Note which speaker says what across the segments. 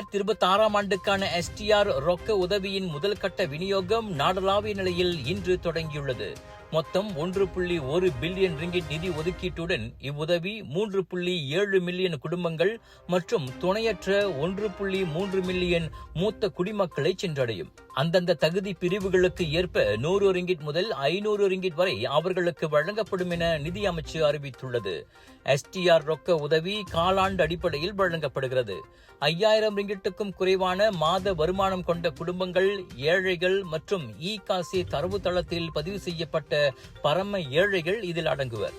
Speaker 1: இரண்டாயிரத்தி இருபத்தி ஆறாம் ஆண்டுக்கான எஸ்டிஆர் ரொக்க உதவியின் முதல் கட்ட விநியோகம் நாடளாவிய நிலையில் இன்று தொடங்கியுள்ளது. மொத்தம் ஒன்று புள்ளி ஒரு பில்லியன் ரிங்கிட் நிதி ஒதுக்கீட்டுடன் இவ்வுதவி மூன்று புள்ளி ஏழு மில்லியன் குடும்பங்கள் மற்றும் துணையற்ற ஒன்று புள்ளி மூன்று மில்லியன் மூத்த குடிமக்களை சென்றடையும். அந்தந்த தகுதி பிரிவுகளுக்கு ஏற்ப நூறு ரிங்கிட் முதல் ஐநூறு ரிங்கிட் வரை அவர்களுக்கு வழங்கப்படும் என நிதி அமைச்சு அறிவித்துள்ளது. எஸ்டிஆர் ரொக்க உதவி காலாண்டு அடிப்படையில் வழங்கப்படுகிறது. ஐயாயிரம் ரிங்கிட்டுக்கும் குறைவான மாத வருமானம் கொண்ட குடும்பங்கள் ஏழைகள் மற்றும் இ காசி தரவுத்தளத்தில் பதிவு செய்யப்பட்ட பரம ஏழைகள் இதில் அடங்குவர்.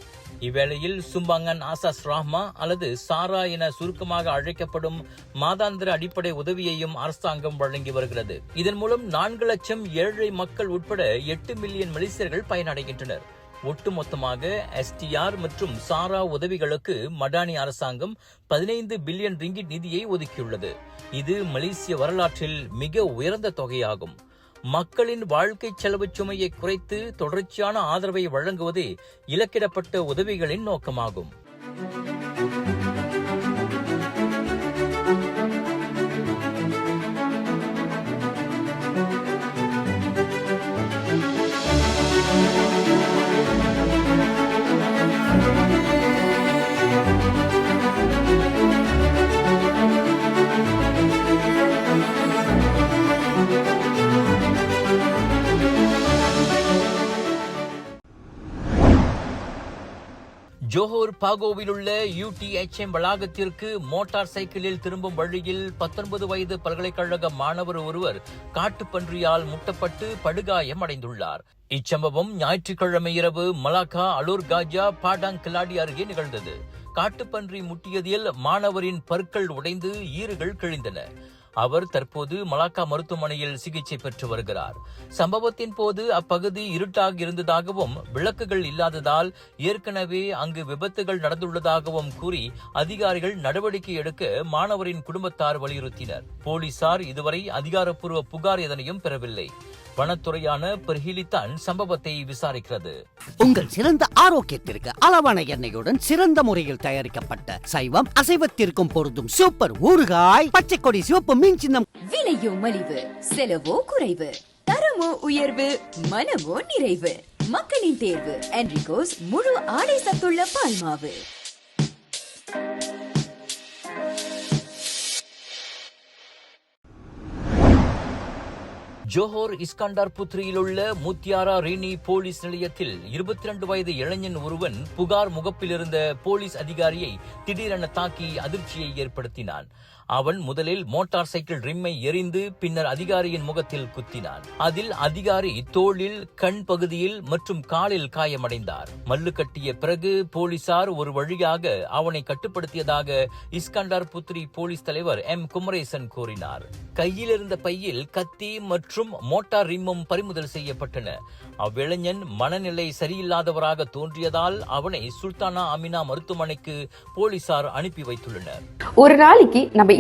Speaker 1: இவ்வேளையில் சும்பாங்கன் ஆசாஸ் ராஹ்மா அல்லது சாரா என சுருக்கமாக அழைக்கப்படும் மாதாந்திர அடிப்படை உதவியையும் அரசாங்கம் வழங்கி வருகிறது. இதன் மூலம் நான்கு லட்சம் ஏழை மக்கள் உட்பட எட்டு மில்லியன் மலேசியர்கள் பயனடைகின்றனர். ஒட்டுமொத்தமாக எஸ்டிஆர் மற்றும் சாரா உதவிகளுக்கு மடானி அரசாங்கம் பதினைந்து பில்லியன் ரிங்கிட் நிதியை ஒதுக்கியுள்ளது. இது மலேசிய வரலாற்றில் மிக உயர்ந்த தொகையாகும். மக்களின் வாழ்க்கை செலவு சுமையை குறைத்து தொடர்ச்சியான ஆதரவை வழங்குவதே இலக்கிடப்பட்ட உதவிகளின் நோக்கமாகும். ஜோஹோர் பாகோவில் உள்ள யூடிஎச்எம் வளாகத்திற்கு மோட்டார் சைக்கிளில் திரும்பும் வழியில் பத்தொன்பது வயது பல்கலைக்கழக மாணவர் ஒருவர் காட்டுப்பன்றியால் முட்டப்பட்டு படுகாயம் அடைந்துள்ளார். இச்சம்பவம் ஞாயிற்றுக்கிழமை இரவு Malacca Alor Gajah Padang Keladi அருகே நிகழ்ந்தது. காட்டுப்பன்றி முட்டியதில் மாணவரின் பற்கள் உடைந்து ஈறுகள் கிழிந்தன. அவர் தற்போது மலாக்கா மருத்துவமனையில் சிகிச்சை பெற்று வருகிறார். சம்பவத்தின் போது அப்பகுதி இருட்டாக இருந்ததாகவும் விளக்குகள் இல்லாததால் ஏற்கனவே அங்கு விபத்துகள் நடந்துள்ளதாகவும் கூறி அதிகாரிகள் நடவடிக்கை எடுக்க மாணவரின் குடும்பத்தார் வலியுறுத்தினர். போலீசார் இதுவரை அதிகாரப்பூர்வ புகார் எதனையும் பெறவில்லை. வனத்துறையான பெர்ஹிலித்தான் சம்பவத்தை விசாரிக்கிறது.
Speaker 2: உங்கள் சிறந்த ஆரோக்கியத்திற்கு அளவான எண்ணெயுடன் சிறந்த முறையில் தயாரிக்கப்பட்ட சைவம் அசைவத்திற்கும் பொருந்தும் சூப்பர் ஊறுகாய் பச்சை கொடி சிவப்பு மீன் சின்னம்.
Speaker 3: விலையோ மலிவு செலவோ குறைவு தரமோ உயர்வு மனமோ நிறைவு. மக்களின் தேர்வு என்ரிகோஸ் முழு ஆடை சத்துள்ள பால்மாவு.
Speaker 1: ஜோஹோர் இஸ்காண்டார் புத்ரியில் உள்ள முத்தியாரா ரீனி போலீஸ் நிலையத்தில் இருபத்தி ரெண்டு வயது இளைஞன் ஒருவன் புகார் முகப்பில் இருந்த போலீஸ் அதிகாரியை திடீரென தாக்கி அதிர்ச்சியை ஏற்படுத்தினான். அவன் முதலில் மோட்டார் சைக்கிள் ரிம்மை எரிந்து பின்னர் அதிகாரியின் முகத்தில் குத்தினான். அதில் அதிகாரி தோளில் கண் பகுதியில் மற்றும் காலில் காயமடைந்தார். மல்லு கட்டிய பிறகு போலீசார் ஒரு வழியாக அவனை கட்டுப்படுத்தியதாக இஸ்கண்டார் புத்ரி போலீஸ் தலைவர் எம். குமரேசன் கூறினார். கையில் இருந்த பையில் கத்தி மற்றும் மோட்டார் ரிம்மும் பறிமுதல் செய்யப்பட்டன. அவ்விளைஞன் மனநிலை சரியில்லாதவராக தோன்றியதால் அவனை சுல்தானா அமினா மருத்துவமனைக்கு போலீசார் அனுப்பி வைத்துள்ளனர்.
Speaker 4: ஒரு நாளைக்கு நம்ம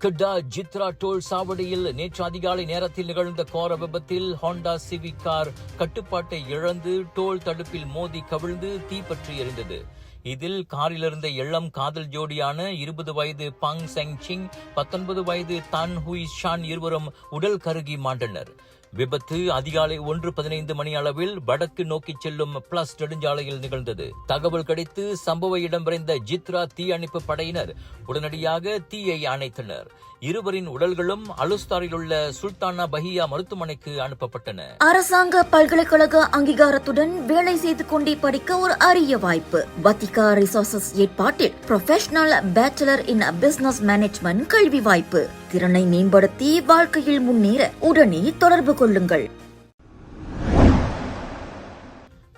Speaker 1: கிட்டா ஜித்ரா டோல் சாவடியில் நேற்று அதிகாலை நேரத்தில் நிகழ்ந்த கோர விபத்தில் ஹோண்டா சிவிக் கார் கட்டுப்பாட்டை இழந்து டோல் தடுப்பில் மோதி கவிழ்ந்து தீப்பற்றி எரிந்தது. இதில் காரில் இருந்த இளம் காதல் ஜோடியான இருபது வயது பங் செங் சிங் பத்தொன்பது வயது தன் ஹுய் ஷான் இருவரும் உடல் கருகி மாண்டனர். விபத்து அதிகாலை ஒன்று பதினைந்து மணி அளவில் வடக்கு நோக்கி செல்லும் பிளஸ் நெடுஞ்சாலையில் நிகழ்ந்தது. தகவல் கிடைத்து சம்பவ இடம் விரைந்த ஜித்ரா தீயணைப்பு படையினர் உடனடியாக தீயை அணைத்தனர். இருவரின் உடல்களும் அலுஸ்தாரில் உள்ள சுல்தானா பஹியா மருத்துவமனைக்கு அனுப்பப்பட்டன.
Speaker 5: அரசாங்க பல்கலைக்கழக அங்கீகாரத்துடன் வேலை செய்து கொண்டே படிக்க ஒரு அரிய வாய்ப்பு. வத்திகா ரிசோர்சஸ் ஏற்பாட்டில் professional bachelor in business management கல்வி வாய்ப்பு. திறனை மேம்படுத்தி வாழ்க்கையில் முன்னேற உடனே தொடர்பு கொள்ளுங்கள்.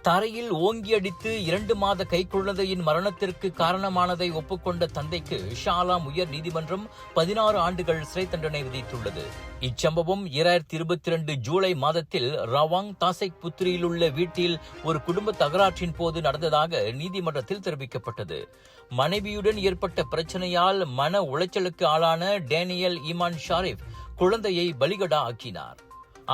Speaker 1: தரையில் ஓங்கி அடித்து இரண்டு மாத கைக்குழந்தையின் மரணத்திற்கு காரணமானதை ஒப்புக்கொண்ட தந்தைக்கு ஷாலாம் உயர் நீதிமன்றம் பதினாறு ஆண்டுகள் சிறை தண்டனை விதித்துள்ளது. இச்சம்பவம் இரண்டாயிரத்தி இருபத்தி ரெண்டு ஜூலை மாதத்தில் ரவாங் தாசைக் புத்திரியில் உள்ள வீட்டில் ஒரு குடும்ப தகராற்றின் போது நடந்ததாக நீதிமன்றத்தில் தெரிவிக்கப்பட்டது. மனைவியுடன் ஏற்பட்ட பிரச்சனையால் மன உளைச்சலுக்கு ஆளான டேனியல் ஈமான் ஷாரிப் குழந்தையை பலிகடா ஆக்கினார்.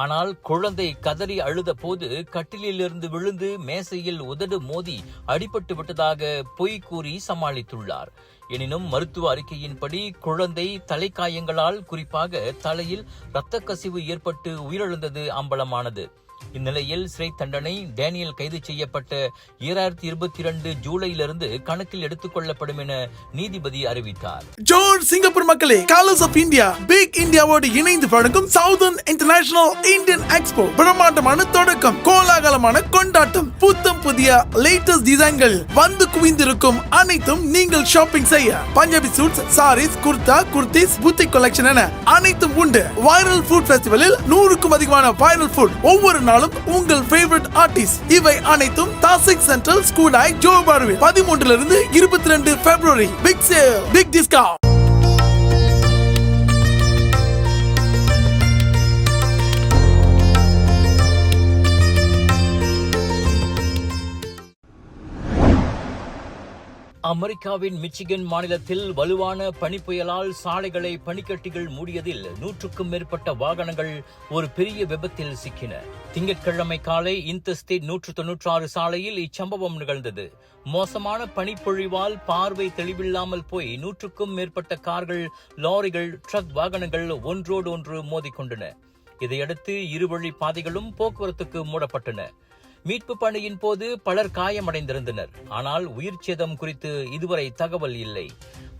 Speaker 1: ஆனால் குழந்தை கதறி அழுத போது கட்டிலிலிருந்து விழுந்து மேசையில் உதடு மோதி அடிபட்டு விட்டதாக பொய் கூறி சமாளித்துள்ளார். எனினும் மருத்துவ அறிக்கையின்படி குழந்தை தலைக்காயங்களால் குறிப்பாக தலையில் இரத்த கசிவு ஏற்பட்டு உயிரிழந்தது அம்பலமானது. இந்நிலையில் சிறை தண்டனை டேனியல் கைது செய்யப்பட்ட இரண்டாயிரத்தி இருபத்தி இரண்டு ஜூலையிலிருந்து கணக்கில் எடுத்துக் கொள்ளப்படும் என நீதிபதி அறிவித்தார்.
Speaker 6: ஜோர் சிங்கப்பூர் மக்களே கலர்ஸ் ஆஃப் இந்தியா பிக் இந்தியாவோடு இணைந்து வழங்கும் சவுதர்ன் இன்டர்நேஷனல் இந்தியன் எக்ஸ்போ பிரம்மாண்டமான தொடக்கம் கோலாகலமான கொண்டாட்டம் புத்தம் புதிய லேட்டஸ்ட் டிசைன்கள் வந்து குவிந்திருக்கும் அனைத்தும் நீங்கள் ஷாப்பிங் செய்ய. பஞ்சாபி சூட்ஸ் சாரீஸ் குர்தா குர்த்திஸ் புத்தி கலெக்ஷன் என அனைத்தும் உண்டு. வைரல் ஃபுட் ஃபெஸ்டிவலில் நூறுக்கும் அதிகமான வைரல் ஃபுட் ஒவ்வொரு நாள் நாளும் உங்கள் ஃபேவரட் ஆர்டிஸ்ட் இவை அனைத்தும் தாசிக் சென்ட்ரல் ஸ்கூடாய் ஜோ பார்வில் பதிமூன்றிலிருந்து இருபத்தி ரெண்டு பிப்ரவரி பிக் சேல் பிக் டிஸ்கவுண்ட்
Speaker 1: அமெரிக்காவின் மிச்சிகன் மாநிலத்தில் வலுவான பனிப்புயலால் சாலைகளை பனிக்கட்டிகள் மூடியதில் நூற்றுக்கும் மேற்பட்ட வாகனங்கள் ஒரு பெரிய விபத்தில் சிக்கின. திங்கட்கிழமை காலை இந்த நூற்று நூற்று தொன்னூற்றாறு சாலையில் இச்சம்பவம் நிகழ்ந்தது. மோசமான பனிப்பொழிவால் பார்வை தெளிவில்லாமல் போய் நூற்றுக்கும் மேற்பட்ட கார்கள் லாரிகள் ட்ரக் வாகனங்கள் ஒன்றோடு ஒன்று மோதிக்கொண்டன. இதையடுத்து இருவழி பாதைகளும் போக்குவரத்துக்கு மூடப்பட்டன. மீட்பு பணியின் போது பலர் காயமடைந்திருந்தனர். ஆனால் உயிர் சேதம் குறித்து இதுவரை தகவல் இல்லை.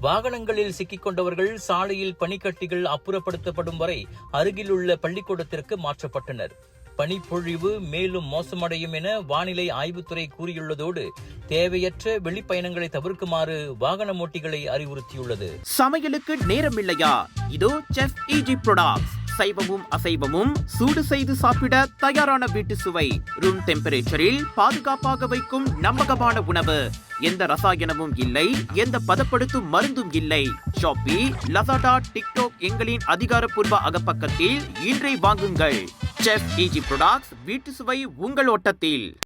Speaker 1: வாகனங்களில் சிக்கிக் கொண்டவர்கள் சாலையில் பனிக்கட்டிகள் அப்புறப்படுத்தப்படும் வரை அருகிலுள்ள பள்ளிக்கூடத்திற்கு மாற்றப்பட்டனர். பனிப்பொழிவு மேலும் மோசமடையும் என வானிலை ஆய்வுத்துறை கூறியுள்ளதோடு தேவையற்ற வெளிப்பயணங்களை தவிர்க்குமாறு வாகன ஓட்டிகளை அறிவுறுத்தியுள்ளது.
Speaker 7: சமையலுக்கு நேரமில்லையா? இதோ செஃப் இஜி ப்ரொடக்ட்ஸ் சைவமும் அசைவமும் சூடு செய்து சாப்பிட தயாரான வீட்டு சுவை. ரூம் டெம்பரேச்சரில் பாதுகாப்பாக வைக்கும் நம்பகமான உணவு. எந்த ரசாயனமும் இல்லை எந்த பதப்படுத்தும் மருந்தும் இல்லை. ஷாப்பி லசாடா டிக்டாக் எங்களின் அதிகாரப்பூர்வ அகப்பக்கத்தில் இன்றை வாங்குங்கள். செஃப் இஜி ப்ரொடக்ட்ஸ் வீட்டு சுவை உங்கள் ஓட்டத்தில்.